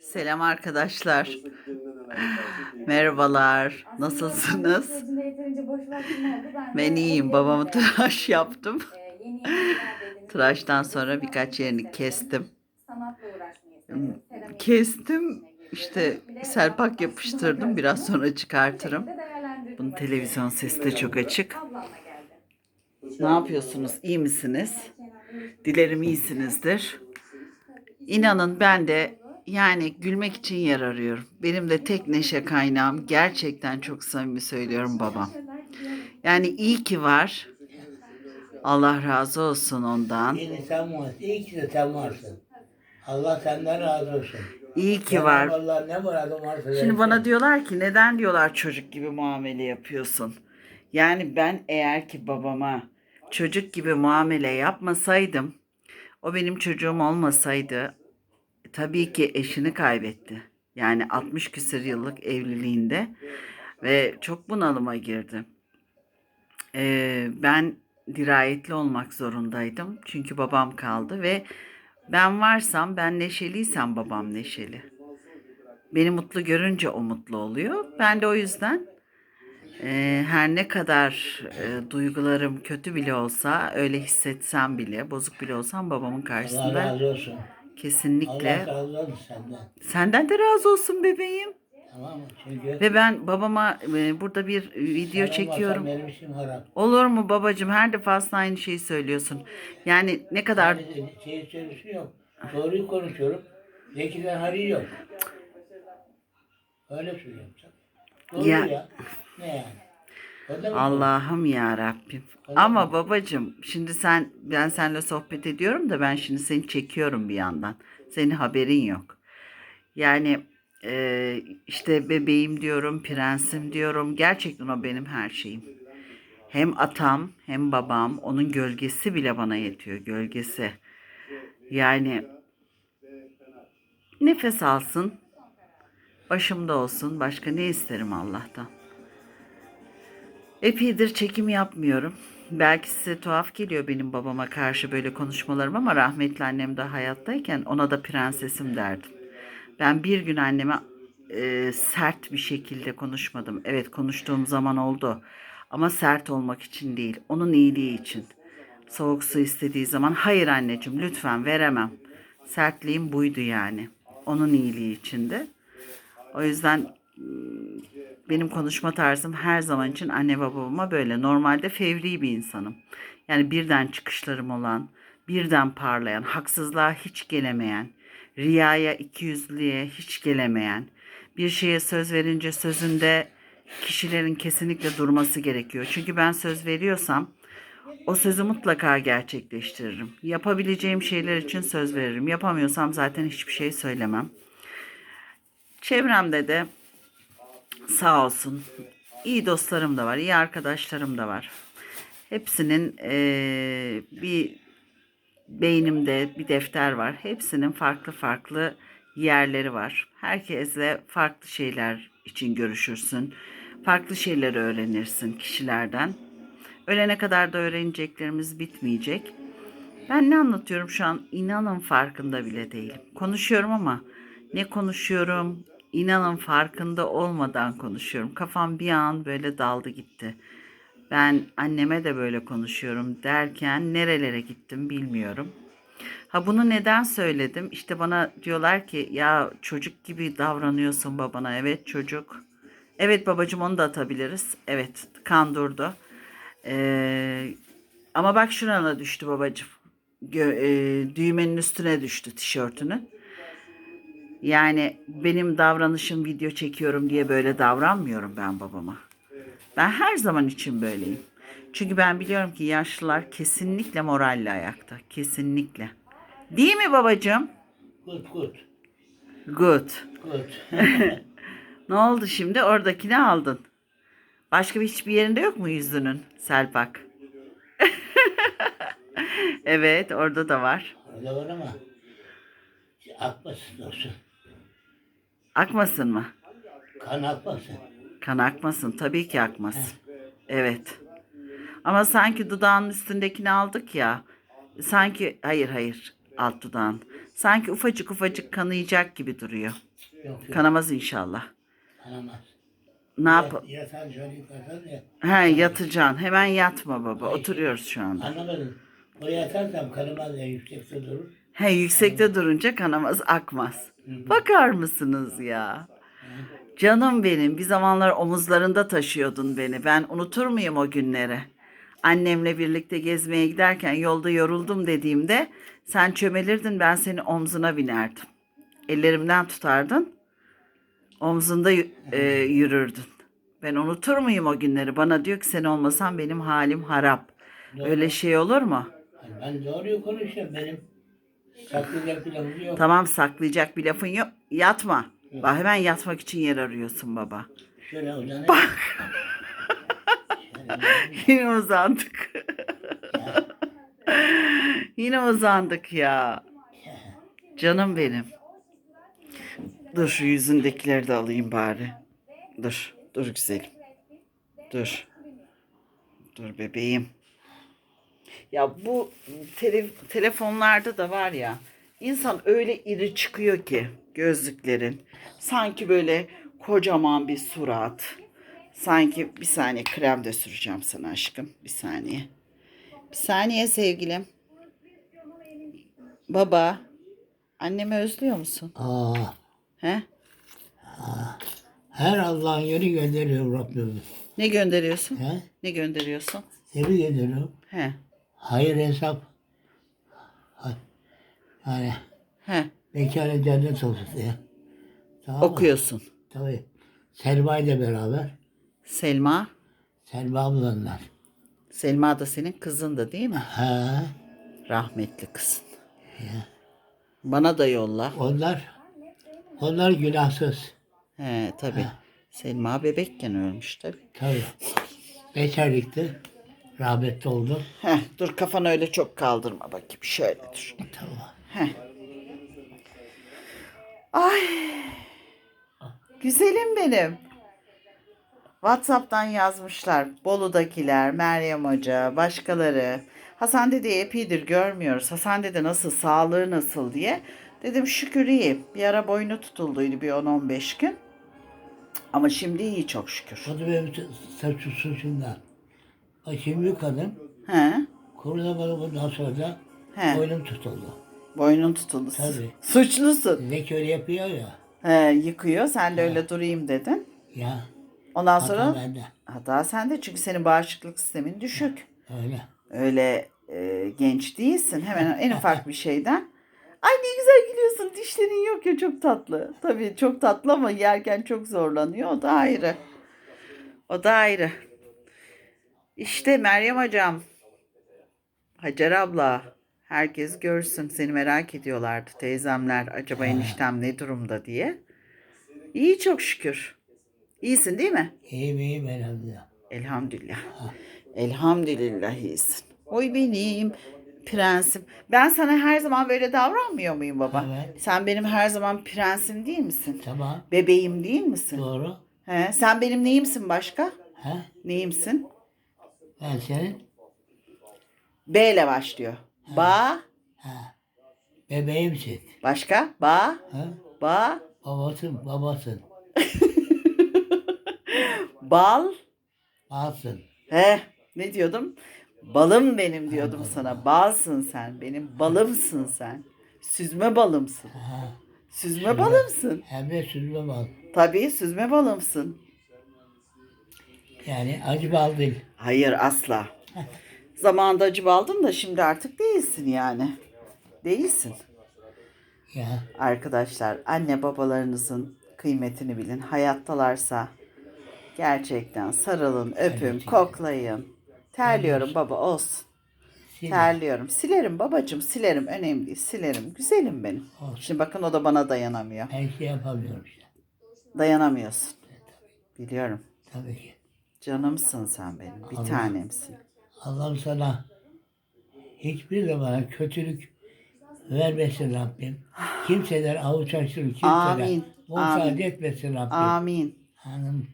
Selam arkadaşlar. Merhabalar. Nasılsınız? Ben, iyiyim. Babamı tıraş yaptım. e, yeni yeni yerlerdenim. Tıraştan sonra birkaç yerini kestim. Seramik Kestim. İşte serpak yapıştırdım. Biraz sonra çıkartırım. Bunun televizyon sesi de çok açık. Ne yapıyorsunuz? İyi misiniz? Dilerim iyisinizdir. İnanın ben de yani gülmek için yer arıyorum. Benim de tek neşe kaynağım gerçekten çok samimi söylüyorum babam. Yani iyi ki var. Allah razı olsun ondan. İyi sen varsın. İyi ki de sen varsın. Allah senden razı olsun. İyi ki var. Allah ne muradım varsa Şimdi bana diyorlar ki neden diyorlar çocuk gibi muamele yapıyorsun? Yani ben eğer ki babama çocuk gibi muamele yapmasaydım, o benim çocuğum olmasaydı tabii ki eşini kaybetti. Yani 60 küsur yıllık evliliğinde ve çok bunalıma girdi. Ee, ben dirayetli olmak zorundaydım. Çünkü babam kaldı ve ben varsam, ben neşeliysem babam neşeli. Beni mutlu görünce o mutlu oluyor. Ben de o yüzden e, her ne kadar e, duygularım kötü bile olsa, öyle hissetsem bile, bozuk bile olsam babamın Allah karşısında razı olsun. Kesinlikle Allah razı olsun senden. senden de razı olsun bebeğim. Tamam mı? Çünkü Ve ben babama e, burada bir video sen çekiyorum. olmasan Benim işim harap. Olur mu babacığım? Her defasında aynı şeyi söylüyorsun. Yani ne kadar Yani şey söylüsü yok. Doğruyu konuşuyorum. Zeki'den hari yok. Öyle söylüyorum sana. Doğru Ya- ya. Ne yani? Allah'ım ya Rabbim. Ama babacığım şimdi sen ben seninle sohbet ediyorum da ben şimdi seni çekiyorum bir yandan. Senin haberin yok. Yani e, işte bebeğim diyorum, prensim diyorum. Gerçekten o benim her şeyim. Hem atam hem babam onun gölgesi bile bana yetiyor gölgesi. Yani nefes alsın, başımda olsun. Başka ne isterim Allah'tan? Epeydir çekim yapmıyorum. Belki size tuhaf geliyor benim babama karşı böyle konuşmalarım ama rahmetli annem de hayattayken ona da prensesim derdim. Ben bir gün anneme e, sert bir şekilde konuşmadım. Evet konuştuğum zaman oldu. Ama sert olmak için değil. Onun iyiliği için. Soğuk su istediği zaman hayır anneciğim lütfen veremem. Sertliğim buydu yani. Onun iyiliği içindi. O yüzden benim konuşma tarzım her zaman için anne babama böyle. Normalde fevri bir insanım. Yani birden çıkışlarım olan, birden parlayan, haksızlığa hiç gelemeyen, riyaya, ikiyüzlülüğe hiç gelemeyen, bir şeye söz verince sözünde kişilerin kesinlikle durması gerekiyor. Çünkü ben söz veriyorsam o sözü mutlaka gerçekleştiririm. Yapabileceğim şeyler için söz veririm. Yapamıyorsam zaten hiçbir şey söylemem. Çevremde de sağ olsun iyi dostlarım da var, iyi arkadaşlarım da var. Hepsinin eee, bir beynimde bir defter var. Hepsinin farklı farklı yerleri var. Herkesle farklı şeyler için görüşürsün. Farklı şeyleri öğrenirsin kişilerden. Ölene kadar da öğreneceklerimiz bitmeyecek. Ben ne anlatıyorum şu an inanın farkında bile değilim. Konuşuyorum ama ne konuşuyorum inanın farkında olmadan konuşuyorum. Kafam bir an böyle daldı gitti. Ben anneme de böyle konuşuyorum derken nerelere gittim bilmiyorum. Ha bunu neden söyledim? İşte bana diyorlar ki ya çocuk gibi davranıyorsun babana. Evet çocuk. Evet babacığım onu da atabiliriz. Evet kan durdu. Ee, ama bak şurana düştü babacığım. Gö- e, düğmenin üstüne düştü tişörtünün. Yani benim davranışım video çekiyorum diye böyle davranmıyorum ben babama. Ben her zaman için böyleyim. Çünkü ben biliyorum ki yaşlılar kesinlikle moralle ayakta. Kesinlikle. Değil mi babacığım? Good good. Good. Good. Ne oldu şimdi? Oradakini aldın. Başka bir hiçbir yerinde yok mu yüzünün Selpak? evet orada da var. Orada var ama akmasın olsun. Akmasın mı? Kan akmasın. Kan akmasın. Tabii ki akmasın. Evet. Ama sanki dudağın üstündekini aldık ya. Sanki hayır hayır alt dudağın. Sanki ufacık ufacık kanayacak gibi duruyor. Yok yok. Kanamaz inşallah. Kanamaz. Ne yap? Yat- Yatan şöyle yukarıdan ya. He yatacaksın. Hemen yatma baba. Oturuyoruz şu anda. Anlamadım. O yatarsam kanamaz ya yüksekte durur. He yüksekte durunca kanamaz akmaz. Bakar mısınız ya? Canım benim bir zamanlar omuzlarında taşıyordun beni. Ben unutur muyum o günleri? Annemle birlikte gezmeye giderken yolda yoruldum dediğimde sen çömelirdin ben seni omzuna binerdim. Ellerimden tutardın. Omzunda e, yürürdün. Ben unutur muyum o günleri? Bana diyor ki sen olmasan benim halim harap. Öyle şey olur mu? Ben doğruyu konuşuyorum. Benim saklayacak bir lafım yok. Tamam saklayacak bir lafın yok. Yatma. Bak hemen yatmak için yer arıyorsun baba. Şöyle uzanayım. Bak. Yine uzandık. Yine uzandık ya. Canım benim. Dur şu yüzündekileri de alayım bari. Dur. Dur güzelim. Dur. Dur bebeğim. Ya bu tele- telefonlarda da var ya insan öyle iri çıkıyor ki gözlüklerin. Sanki böyle kocaman bir surat. Sanki bir saniye krem de süreceğim sana aşkım. Bir saniye. Bir saniye sevgilim. Baba. Annemi özlüyor musun? Aa, He? her Allah'ın yönü gönderiyor Rabbimiz. Ne gönderiyorsun? He? Ne gönderiyorsun? Tebrik ediyorum. He. Hayır hesap. Ha- Yani He. mekanı cennet olsun diye. Tamam mı? Okuyorsun. Tabii. Selma ile beraber. Selma. Selma ablanlar. Selma da senin kızın da değil mi? Ha, Rahmetli kızın. Bana da yolla. onlar onlar günahsız. He tabii. Selma bebekken ölmüş tabii. Tabii. Bekarlıktı. Rahmetli oldu. Heh, dur kafanı öyle çok kaldırma bakayım. Şöyle dur. Tamam. Heh. Ay. Güzelim benim. WhatsApp'tan yazmışlar. Bolu'dakiler, Meryem Hoca, başkaları. Hasan dedeyi epeydir görmüyoruz. Hasan dede nasıl, sağlığı nasıl diye. Dedim şükür iyi. Bir ara boynu tutulduydu bir 10-15 gün. Ama şimdi iyi çok şükür. O da benim saçı Başım yıkadım. He, Kurula bana bundan sonra da He. boynum tutuldu. boynun tutuldu. Tabii. Suçlusun. Zeki öyle yapıyor ya. He, yıkıyor. Sen de öyle durayım dedin. Ya. Ondan Hata sonra bende. hata sende çünkü senin bağışıklık sistemin düşük. Öyle. Öyle e, genç değilsin. Hemen en ufak bir şeyden. Ay ne güzel gülüyorsun. Dişlerin yok ya çok tatlı. Tabii çok tatlı ama yerken çok zorlanıyor. O da ayrı. O da ayrı. İşte Meryem hocam. Hacer abla. Herkes görsün. Seni merak ediyorlardı teyzemler. Acaba eniştem ne durumda diye. İyi çok şükür. İyisin değil mi? İyiyim iyiyim elhamdülillah. Elhamdülillah. Elhamdülillah iyisin. Oy benim prensim. Ben sana her zaman böyle davranmıyor muyum baba? Evet. Sen benim her zaman prensim değil misin? Tamam. Bebeğim değil misin? Doğru. He, sen benim neyimsin başka? Ha? Neyimsin? Ben senin B ile başlıyor. Ba, bebeğimsin. başka? Ba, Ha? ba, Babasın, babasın. bal. Balsın. He, ne diyordum? Balım benim diyordum sana. Balsın sen. Benim balımsın sen. Süzme balımsın. Ha. Süzme balımsın. Hem de süzme bal. Tabii süzme balımsın. Yani acı bal değil. Hayır asla. Zamanında acı baldın da şimdi artık değilsin yani. Değilsin. Ya. Arkadaşlar anne babalarınızın kıymetini bilin. Hayattalarsa gerçekten sarılın, öpün, koklayın. Terliyorum baba olsun. Sil. Terliyorum. Silerim babacığım silerim. Önemli değil. Silerim. Güzelim benim. Olsun. Şimdi bakın o da bana dayanamıyor. Her şey yapamıyorum işte. Dayanamıyorsun. Biliyorum. Tabii ki. Canımsın sen benim. Bir Allah. tanemsin. Allah'ım sana hiçbir zaman kötülük vermesin Rabbim. Kimseler avuç açsın, kimseler Amin. muhtaç Amin. etmesin Rabbim. Amin. Hanım,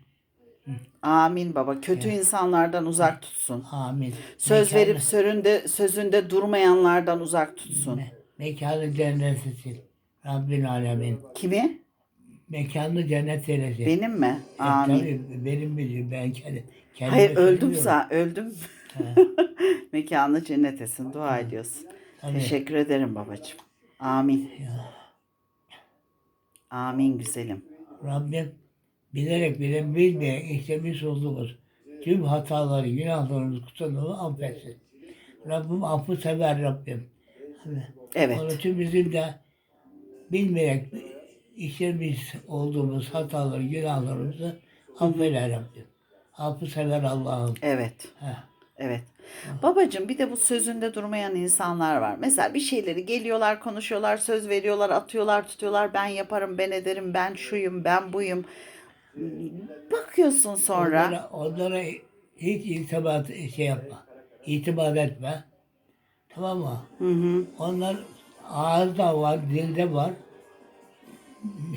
Amin baba. Kötü insanlardan uzak tutsun. amin. Söz Mekanı- verip sözünde sözünde durmayanlardan uzak tutsun. me- Mekanı cennetisin. Rabbin alemin. Kimi? Mekanını cennet eylesin. Benim mi? E, Amin. tabii benim bildiğim ben kendi kendime Hayır öldüm sa öldüm. Mekanı cennet etsin. Dua ediyorsun. Tabii. Teşekkür ederim babacığım. Amin. Ya, Amin güzelim. Rabbim bilerek bile bilmeyerek işlemiş olduğumuz tüm hataları, günahlarımızı, kusurlarımızı affetsin. Rabbim affı sever Rabbim. Evet. Onun için bizim de bilmeyerek işlemiş olduğumuz hataları, günahlarımızı affeder Rabbim. Affı sever Allah'ım. Evet. Heh. Evet. Babacığım bir de bu sözünde durmayan insanlar var. Mesela bir şeyleri geliyorlar, konuşuyorlar, söz veriyorlar, atıyorlar, tutuyorlar. Ben yaparım, ben ederim, ben şuyum, ben buyum. Bakıyorsun sonra. Onlara, onlara hiç itibat şey yapma. İtibar etme. Tamam mı? Hı hı. Onlar ağızda var, dilde var.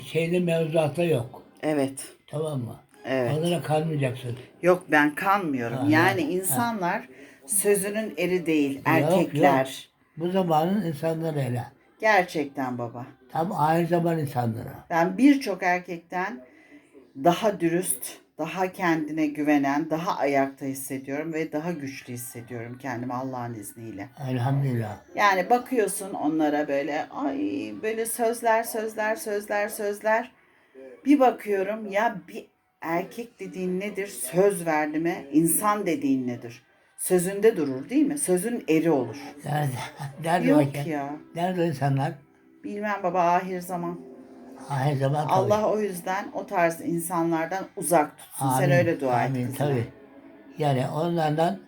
Şeyde mevzuatta yok. Evet. Tamam mı? Evet. Onlara kalmayacaksın. Yok ben kanmıyorum. Ha, yani ha, insanlar sözünün eri değil. Yok, Erkekler. Bu zamanın insanları hele. Gerçekten baba. Tam aynı zaman insanları. Ben birçok erkekten daha dürüst, daha kendine güvenen, daha ayakta hissediyorum ve daha güçlü hissediyorum kendimi Allah'ın izniyle. Elhamdülillah. Yani bakıyorsun onlara böyle ay böyle sözler sözler sözler sözler. Bir bakıyorum ya bir erkek dediğin nedir? Söz verdi mi? İnsan dediğin nedir? Sözünde durur değil mi? Sözün eri olur. Nerede? Nerede Yok ya. Nerede insanlar? Bilmem baba ahir zaman. Aynı zaman tabii. Allah o yüzden o tarz insanlardan uzak tutsun. Sen Amin, öyle dua et amin, kızım. Tabii. Yani onlardan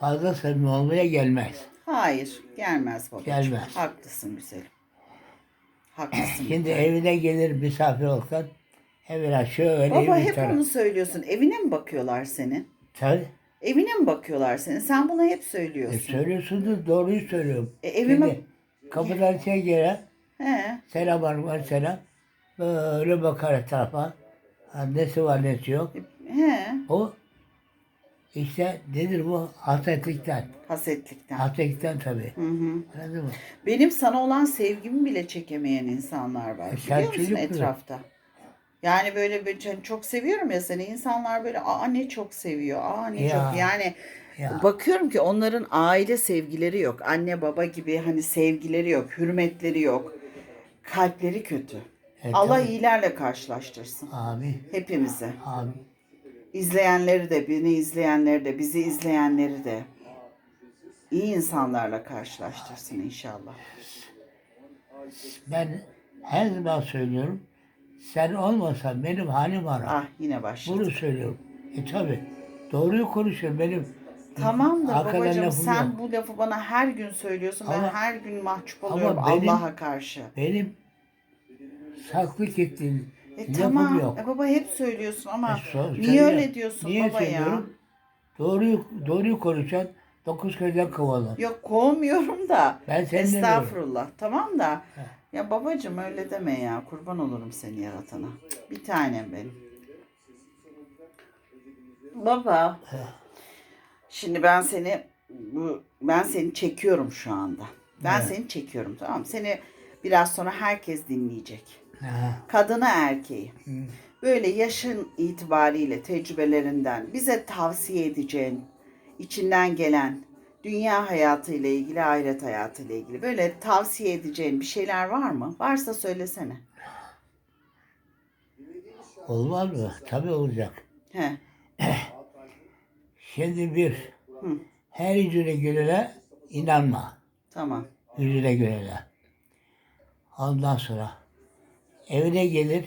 fazla samimi olmaya gelmez. Hayır gelmez babacığım. Gelmez. Haklısın güzelim. Haklısın. Şimdi evine gelir misafir olsan evine şöyle Baba bir hep taraf. onu söylüyorsun. Evine mi bakıyorlar senin? Tabii. Evine mi bakıyorlar senin? Sen bunu hep E, söylüyorsun. söylüyorsunuz doğruyu söylüyorum. E, evime- Şimdi kapıdan şey gelen He. selam var selam. Böyle bakar etrafa. Ha, nesi var nesi yok. He. O işte nedir bu? Hasetlikten. Hasetlikten. Hasetlikten tabii. Hı hı. Anladın mı? Benim sana olan sevgimi bile çekemeyen insanlar var. E, sen Biliyor musun çocuk musun? etrafta? Yani böyle hani çok seviyorum ya seni. İnsanlar böyle aa ne çok seviyor. Aa ne Ya. çok. Yani Ya. bakıyorum ki onların aile sevgileri yok. Anne baba gibi hani sevgileri yok. Hürmetleri yok. Kalpleri kötü. E, Allah tabii. iyilerle karşılaştırsın. Amin. Hepimizi. Amin. İzleyenleri de, beni izleyenleri de, bizi izleyenleri de iyi insanlarla karşılaştırsın inşallah. Ben her zaman söylüyorum. Sen olmasan benim halim ara. Ah yine başladı. Bunu söylüyorum. E tabi. Doğruyu konuşuyorum. Benim Tamamdır arkadan babacığım lafım sen yok. bu lafı bana her gün söylüyorsun. ben Ama- her gün mahcup ama oluyorum benim- Allah'a karşı. benim saklı ettiğim E lafım tamam yok. e baba hep söylüyorsun ama E, so- niye söyle. öyle diyorsun Niye baba ya? söylüyorum? Doğruyu, doğruyu konuşan dokuz köyden kovalar. Yok kovmuyorum da. Ben seni demiyorum. Estağfurullah tamam da. Ya babacığım öyle deme ya. Kurban olurum seni yaratana. Bir tanem benim. Baba. Şimdi ben seni bu ben seni çekiyorum şu anda. Ben Evet. seni çekiyorum tamam mı? Seni biraz sonra herkes dinleyecek. Ha, Kadına erkeği. hı. Böyle yaşın itibariyle tecrübelerinden bize tavsiye edeceğin, içinden gelen dünya hayatı ile ilgili, ahiret hayatı ile ilgili böyle tavsiye edeceğin bir şeyler var mı? Varsa söylesene. Olmaz mı? Tabii olacak. He. Şimdi bir, Hı. her yüzüne gülene inanma. Tamam. Yüzüne gülene. Ondan sonra evine gelir.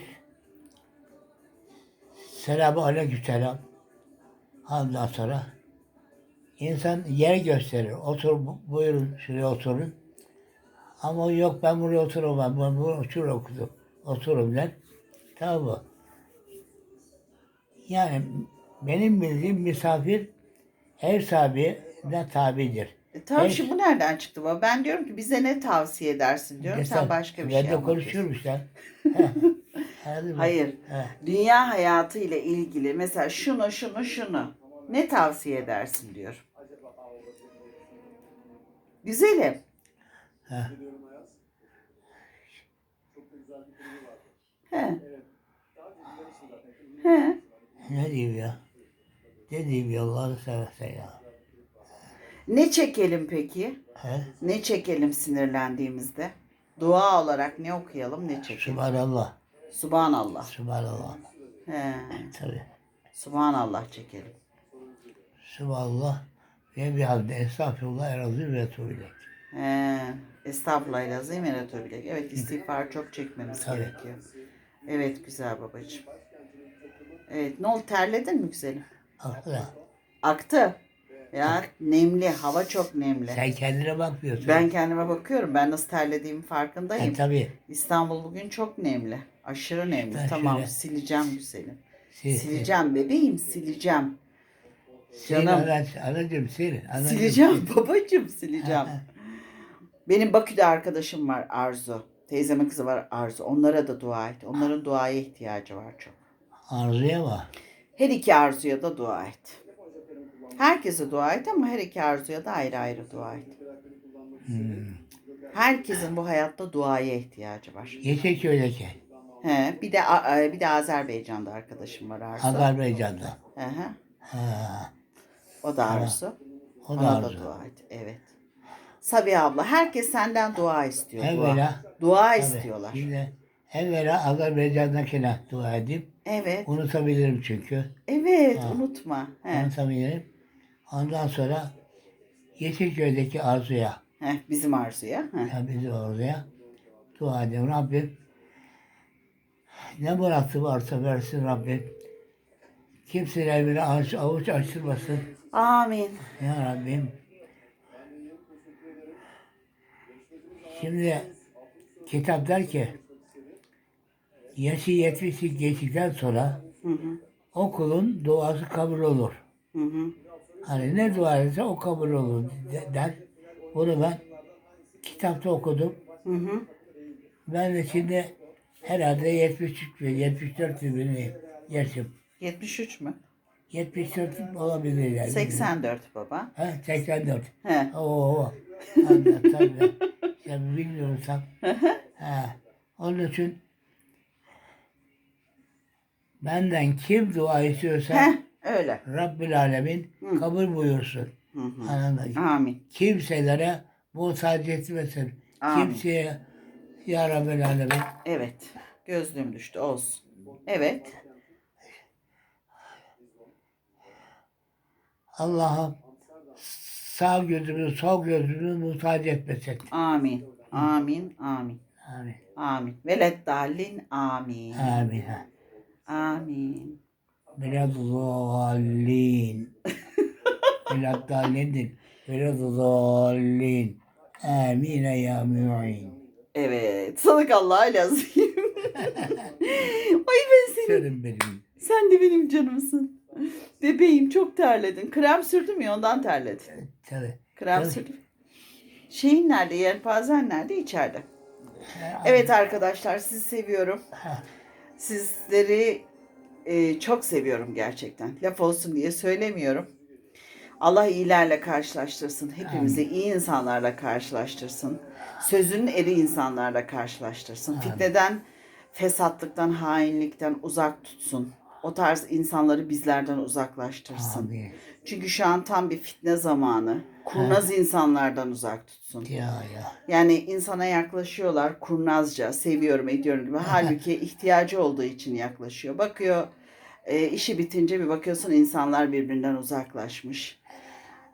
Selamun aleyküm selam. Ondan sonra insan yer gösterir. Otur bu- buyurun şuraya oturun. Ama yok ben buraya oturamam. Ben buraya şuraya okudum. Oturum der. Tamam mı? Yani benim bildiğim misafir ev sahibine tabidir. E, Evet. şimdi bu nereden çıktı baba? Ben diyorum ki bize ne tavsiye edersin diyorum. Sen başka bir ben şey de anlatıyorsun. konuşuyorum işte. Heh. Anladın mı? Hayır. Heh. Dünya hayatı ile ilgili mesela şunu şunu şunu ne tavsiye edersin diyor. Güzelim. Heh. He. He. Ne diyeyim ya? Ya Allah'ını seversen ya. Ne çekelim peki? He? Ne çekelim sinirlendiğimizde? Dua olarak ne okuyalım, ne çekelim? Subhanallah. Subhanallah. Subhanallah. He. Tabii. Subhanallah çekelim. Subhanallah. Ve bir halde estağfurullah erazim ve tuğbilek. He. Estağfurullah lazım bilek. Evet istiğfar çok çekmemiz Tabii. gerekiyor. Evet güzel babacığım. Evet ne oldu terledin mi güzelim? Aklına. Aktı. Ya nemli, hava çok nemli. Sen kendine bakmıyorsun. Ben kendime bakıyorum. Ben nasıl terlediğimin farkındayım. E, tabii. İstanbul bugün çok nemli. Aşırı nemli. Ben tamam şöyle- sileceğim güzelim. Sil, sil. Sileceğim bebeğim sileceğim. Sil Canım. anaç- anacığım sil. Anacığım, Sileceğim sil. babacığım sileceğim. Benim Bakü'de arkadaşım var Arzu. Teyzemin kızı var Arzu. Onlara da dua et. Onların duaya ihtiyacı var çok. Arzuya mı? Her iki Arzu'ya da dua et. Herkese dua et ama her iki Arzu'ya da ayrı ayrı dua et. Hmm. Herkesin bu hayatta duaya ihtiyacı var. Yeşilköy'deki. He, bir de A- bir de Azerbaycan'da arkadaşım var Arzu. Azerbaycan'da. Hı hı. Ha, O da Arzu. o da Ona da Arzu. dua et. Evet. Sabiha abla herkes senden dua istiyor. Dua, Evvela, dua tabii, istiyorlar. Şimdi evvela Azerbaycan'dakine dua edeyim. Evet. Unutabilirim çünkü. Evet Ha. unutma. He. Unutabilirim. Ondan sonra Yeşilköy'deki Arzu'ya, Heh, bizim Arzu'ya. Heh. ya bizim oraya dua ediyorum. Rabbim ne muratı varsa versin Rabbim. Kimsenin evine avuç, avuç açtırmasın. Amin. Ya Rabbim. Şimdi kitap der ki yaşı 70'i geçtikten sonra Hı hı. o kulun duası kabul olur. Hı hı. Hani ne dua etse o kabul olur de- der. Bunu ben kitapta okudum. Hı hı. Ben de şimdi herhalde 73 bin, 74 bin yaşım. 73 mü? 74 olabilir yani. 84 baba. Ha, 84. He. Oo. Anlat tabii. Sen bilmiyorsan. ha. Onun için benden kim dua istiyorsa Heh, öyle. Rabbül Alemin kabul buyursun. Hı hı. Anladın? Amin. Kimselere muhtaç etmesin. Amin. Kimseye Ya Rabbül Alemin. Evet. Gözlüğüm düştü. Olsun. Evet. Allah'ım sağ gözümü, sol gözümü muhtaç etmesin. Amin. Amin. Amin. Amin. Amin. Velet dallin. Amin. Amin. Amin. Biraz zallin. Biraz dallin değil. Biraz zallin. Amin ya mu'in. Evet. Sadakallah lazım. Ay ben seni. Canım benim. Sen de benim canımsın. Bebeğim çok terledin. Krem sürdüm ya ondan terledin. Tabii. Krem Tabii. sürdüm. Şeyin nerede? Yelpazen nerede? İçeride. Evet arkadaşlar sizi seviyorum. Sizleri e, çok seviyorum gerçekten. Laf olsun diye söylemiyorum. Allah iyilerle karşılaştırsın. Hepimizi iyi insanlarla karşılaştırsın. Sözünün eri insanlarla karşılaştırsın. Fitneden, fesatlıktan, hainlikten uzak tutsun. O tarz insanları bizlerden uzaklaştırsın. Amin. Çünkü şu an tam bir fitne zamanı. Kurnaz insanlardan uzak tutsun. Ya ya. Yani insana yaklaşıyorlar kurnazca, seviyorum, ediyorum gibi. Halbuki ihtiyacı olduğu için yaklaşıyor. Bakıyor, e, işi bitince bir bakıyorsun insanlar birbirinden uzaklaşmış.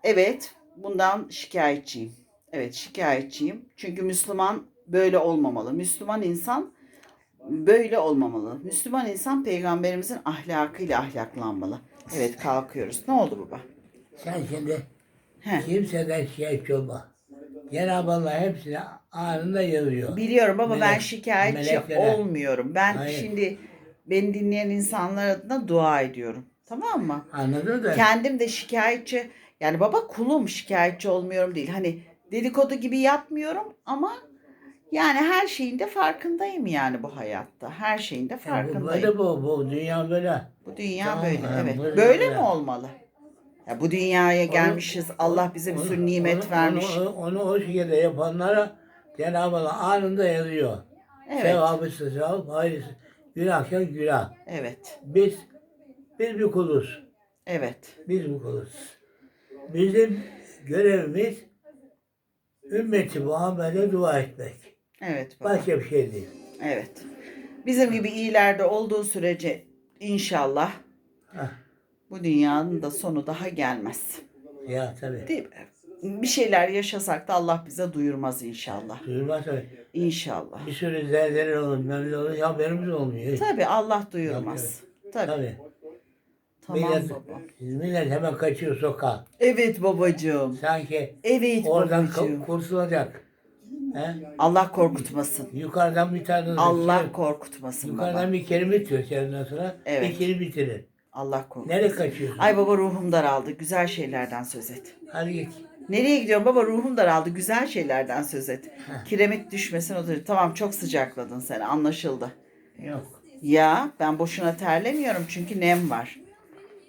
Evet, bundan şikayetçiyim. Evet, şikayetçiyim. Çünkü Müslüman böyle olmamalı. Müslüman insan böyle olmamalı. Müslüman insan peygamberimizin ahlakıyla ahlaklanmalı. Evet, kalkıyoruz. Ne oldu baba? Sen şimdi Heh. kimseden şikayetçi olma. Cenab-ı Allah hepsini anında yazıyor. Biliyorum ama ben Melek- şikayetçi meleklere. olmuyorum. Ben Hayır. şimdi beni dinleyen insanlar adına dua ediyorum. Tamam mı? Anladın mı? Kendim de şikayetçi yani baba kulum şikayetçi olmuyorum değil. Hani dedikodu gibi yapmıyorum ama yani her şeyin de farkındayım yani bu hayatta. Her şeyin de Ya bu- farkındayım. Böyle bu, bu dünya böyle. Bu dünya Tamam, böyle. ha, Evet. böyle Böyle böyle. mi olmalı? Ya bu dünyaya gelmişiz. Allah bize bir sürü nimet onu- vermiş. Onu, onu o şekilde yapanlara Cenab-ı Allah anında yazıyor. Evet. Sevabısı sevap, hayırlısı. Günahkar günah. Evet. Biz biz bir kuluz. Evet. Biz bir kuluz. Bizim görevimiz ümmeti Muhammed'e dua etmek. Evet baba. Başka bir şey değil. Evet. Bizim gibi iyilerde olduğu sürece inşallah Hah, bu dünyanın da sonu daha gelmez. ya tabii. Değil mi? Bir şeyler yaşasak da Allah bize duyurmaz inşallah. Duyulmaz tabii. İnşallah. Bir sürü zelzeler olur, memnun olur. Ya haberimiz olmuyor. Tabii Allah duyurmaz. Tabii. Tabii. Tamam millet, baba. millet hemen kaçıyor sokağa. Evet babacığım. Sanki Evet oradan babacığım. kurtulacak. He? Allah korkutmasın. Yukarıdan bir tane Allah korkutmasın baba. Yukarıdan bir kelime diyor ondan sonra. Evet. İkini bitirir. Allah korkutmasın. Nereye kaçıyorsun? Ay baba ruhum daraldı. Güzel şeylerden söz et. Hadi git. Nereye gidiyorum baba ruhum daraldı. Güzel şeylerden söz et. Kiremit düşmesin odur. Tamam çok sıcakladın sen anlaşıldı. Yok. Ya ben boşuna terlemiyorum çünkü nem var.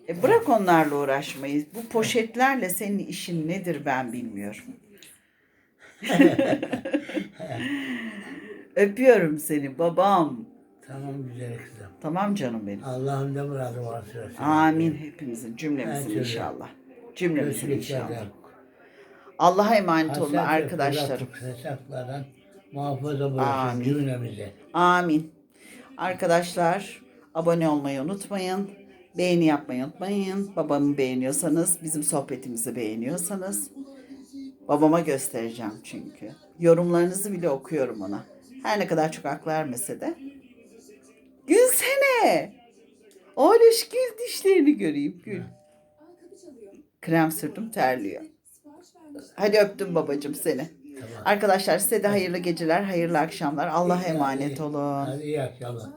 E bırak onlarla uğraşmayı. Bu poşetlerle senin işin nedir ben bilmiyorum. Öpüyorum seni babam. Tamam güzel kızım. Tamam canım benim. Allah'ın da muradı varsa. Amin hepimizin cümlemizin Her inşallah. Cümlemizin inşallah. Allah'a emanet olun arkadaşlarım. Fesatlardan muhafaza bırakın Amin. cümlemize. Amin. Arkadaşlar abone olmayı unutmayın. Beğeni yapmayı unutmayın. Babamı beğeniyorsanız, bizim sohbetimizi beğeniyorsanız babama göstereceğim çünkü. Yorumlarınızı bile okuyorum ona. Her ne kadar çok hak vermese de. Gülsene. Oğluş gül dişlerini göreyim gül. Krem sürdüm terliyor. Hadi öptüm babacığım seni. Tamam. Arkadaşlar size de hayırlı geceler, hayırlı akşamlar. Allah'a emanet olun. Hadi iyi akşamlar.